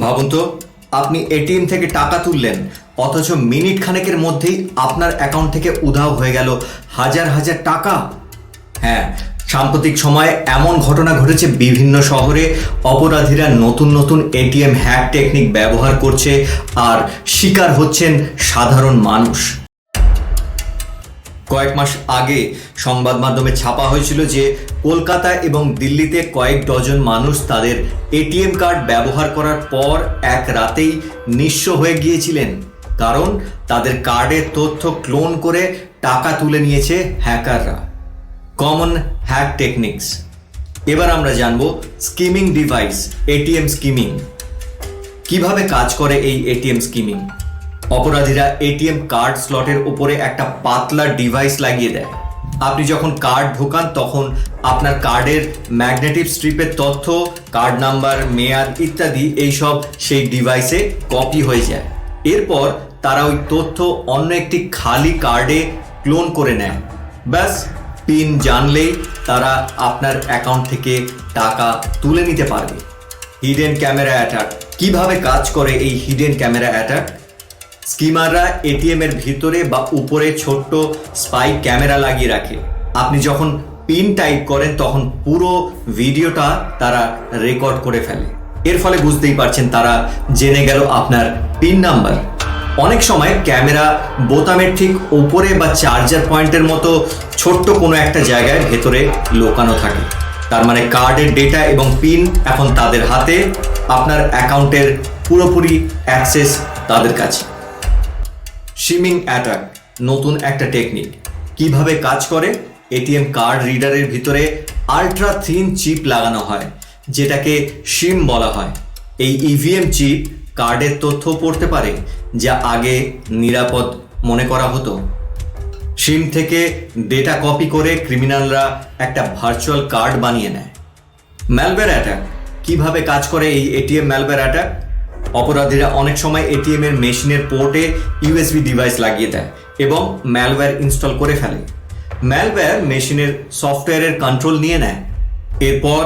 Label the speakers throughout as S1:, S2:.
S1: ভাবুন তো, আপনি এটিএম থেকে টাকা তুললেন, অথচ মিনিট খানেকের মধ্যেই আপনার অ্যাকাউন্ট থেকে উধাও হয়ে গেল হাজার হাজার টাকা। হ্যাঁ সাম্প্রতিক সময়ে এমন ঘটনা ঘটেছে বিভিন্ন শহরে, অপরাধীরা নতুন নতুন এটিএম হ্যাক টেকনিক ব্যবহার করছে আর শিকার হচ্ছেন সাধারণ মানুষ। কয়েক মাস আগে সংবাদ মাধ্যমে ছাপা হয়েছিল যে কলকাতা এবং দিল্লিতে কয়েক ডজন মানুষ তাদের এটিএম কার্ড ব্যবহার করার পর এক রাতেই নিঃস্ব হয়ে গিয়েছিলেন। কারণ তাদের কার্ডের তথ্য ক্লোন করে টাকা তুলে নিয়েছে হ্যাকাররা। Common hack techniques. এবার আমরা জানব স্কিমিং ডিভাইস, এটিএম স্কিমিং। কীভাবে কাজ করে এই এটিএম স্কিমিং? অপরাধীরা এটিএম কার্ড স্লটের উপরে একটা পাতলা ডিভাইস লাগিয়ে দেয়। আপনি যখন কার্ড ঢোকান, তখন আপনার কার্ডের ম্যাগনেটিক স্ট্রিপের তথ্য, কার্ড নাম্বার, মেয়াদ ইত্যাদি এইসব সেই ডিভাইসে কপি হয়ে যায়। এরপর তারা ওই তথ্য অন্য একটি খালি কার্ডে ক্লোন করে নেয়। ব্যাস, পিন জানলেই তারা আপনার অ্যাকাউন্ট থেকে টাকা তুলে নিতে পারবে। হিডেন ক্যামেরা অ্যাটাক কীভাবে কাজ করে এই হিডেন ক্যামেরা অ্যাটাক স্কিমাররা এটিএম এর ভিতরে বা উপরে ছোট্ট স্পাই ক্যামেরা লাগিয়ে রাখে। আপনি যখন পিন টাইপ করেন, তখন পুরো ভিডিওটা তারা রেকর্ড করে ফেলে। এর ফলে বুঝতেই পারছেন তারা জেনে গেল আপনার পিন নাম্বার। অনেক সময় ক্যামেরা বোতামের ঠিক উপরে বা চার্জার পয়েন্টের মতো ছোট্ট কোনো একটা জায়গায় ভেতরে লোকানো থাকে। তার মানে কার্ডের ডেটা এবং পিন এখন তাদের হাতে, আপনার অ্যাকাউন্টের পুরোপুরি অ্যাক্সেস তাদের কাছে। শিমিং অ্যাটাক নতুন একটা টেকনিক কীভাবে কাজ করে? এটিএম কার্ড রিডারের ভিতরে আলট্রা থিন চিপ লাগানো হয়, যেটাকে শিম বলা হয়। এই ইভিএম চিপ কার্ডের তথ্য পড়তে পারে, যা আগে নিরাপদ মনে করা হতো। সিম থেকে ডেটা কপি করে ক্রিমিনালরা একটা ভার্চুয়াল কার্ড বানিয়ে নেয়। ম্যালওয়্যার অ্যাটাক কীভাবে কাজ করে এই এটিএম ম্যালওয়্যার অ্যাটাক অপরাধীরা অনেক সময় এটিএম এর মেশিনের পোর্টে ইউএসবি ডিভাইস লাগিয়ে দেয় এবং ম্যালওয়্যার ইনস্টল করে ফেলে। ম্যালওয়্যার মেশিনের সফটওয়্যারের কন্ট্রোল নিয়ে নেয়। এরপর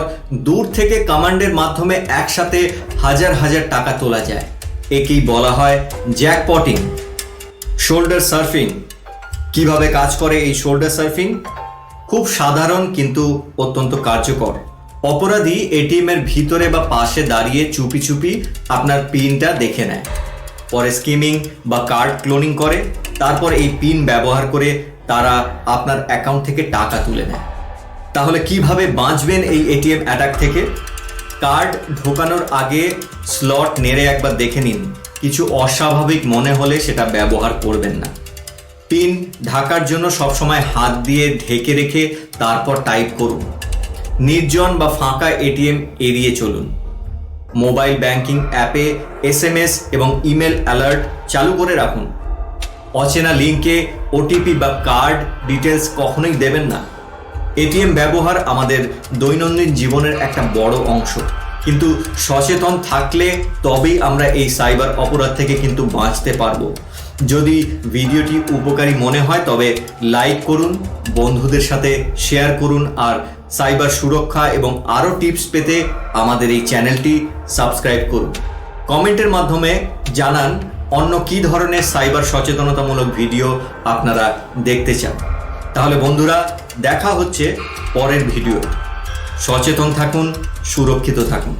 S1: দূর থেকে কমান্ডের মাধ্যমে একসাথে হাজার হাজার টাকা তোলা যায়। একেই বলা হয় জ্যাকপটিং শোল্ডার সার্ফিং কীভাবে কাজ করে এই শোল্ডার সার্ফিং খুব সাধারণ কিন্তু অত্যন্ত কার্যকর। অপরাধী এটিএম এর ভিতরে বা পাশে দাঁড়িয়ে চুপি চুপি আপনার পিনটা দেখে নেয়। পরে স্কিমিং বা কার্ড ক্লোনিং করে, তারপর এই পিন ব্যবহার করে তারা আপনার অ্যাকাউন্ট থেকে টাকা তুলে নেয়। তাহলে কীভাবে বাঁচবেন এই এটিএম অ্যাটাক থেকে? কার্ড ঢোকানোর আগে স্লট নেড়ে একবার দেখে নিন। কিছু অস্বাভাবিক মনে হলে সেটা ব্যবহার করবেন না। পিন ঢাকার জন্য সবসময় হাত দিয়ে ঢেকে রেখে তারপর টাইপ করুন। নির্জন বা ফাঁকা এটিএম এড়িয়ে চলুন। মোবাইল ব্যাংকিং অ্যাপে এসএমএস এবং ইমেল অ্যালার্ট চালু করে রাখুন। অচেনা লিঙ্কে ওটিপি বা কার্ড ডিটেলস কখনোই দেবেন না। এটিএম ব্যবহার আমাদের দৈনন্দিন জীবনের একটা বড় অংশ। কিন্তু সচেতন থাকলে তবেই আমরা এই সাইবার অপরাধ থেকে কিন্তু বাঁচতে পারব। যদি ভিডিওটি উপকারী মনে হয় তবে লাইক করুন, বন্ধুদের সাথে শেয়ার করুন আর সাইবার সুরক্ষা এবং আরও টিপস পেতে আমাদের এই চ্যানেলটি সাবস্ক্রাইব করুন। কমেন্টের মাধ্যমে জানান অন্য কি ধরনের সাইবার সচেতনতামূলক ভিডিও আপনারা দেখতে চান। তাহলে বন্ধুরা, দেখা হচ্ছে পরের ভিডিও সচেতন থাকুন, সুরক্ষিত থাকুন।